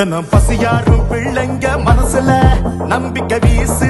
தினம் பசியாரும் பிள்ளைங்க மனசுல நம்பிக்கை வீசு.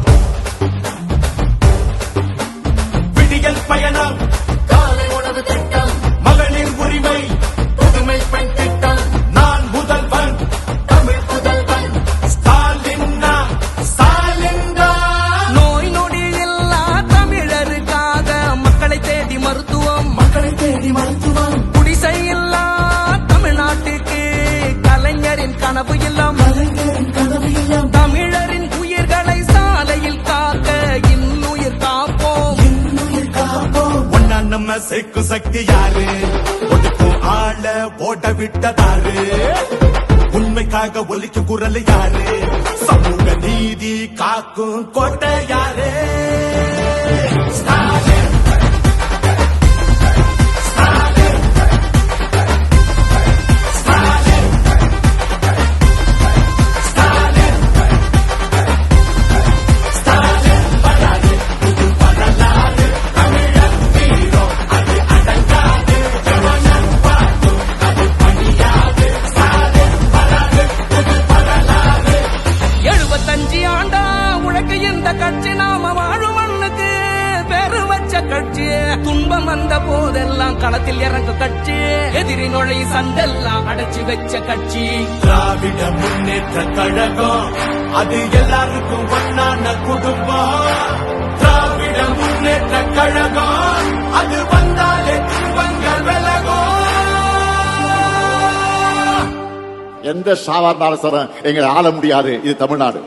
நம்ம சக்தி யாரு? ஒதுக்கும் ஆள ஓட விட்டதாரு. உண்மைக்காக ஒலிக்கும் குரல் யாரு? சமூக நீதி காக்கும் கோட்டை யாரு? உழைக்க இந்த கட்சி நாம வாழும் மண்ணுக்கு பேரு வச்ச கட்சி. துன்பம் வந்த போதெல்லாம் களத்தில் இறங்க கட்சி. எதிரி நுழை சண்டெல்லாம் அடைச்சு வச்ச கட்சி. திராவிட முன்னேற்ற கழகம் அது எல்லாருக்கும் ஒன்னான குடும்பம். திராவிட முன்னேற்ற கழகம் அது வந்தாலே துன்பங்கள் விலகும். எந்த சாதாரண சரம் எங்களை ஆள முடியாது. இது தமிழ்நாடு.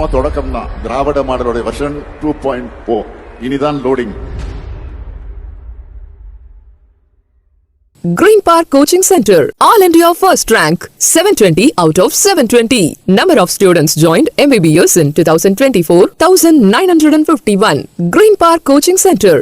சும்மா தொடக்கம் தான் திராவிட மாடலுடைய வெர்ஷன் டூ பாயிண்ட் ஓ இனிதான் loading Green Park Coaching Center, All India First Rank, 720 out of 720. Number of students joined MBBS in 2024, 1951. Green Park Coaching Center,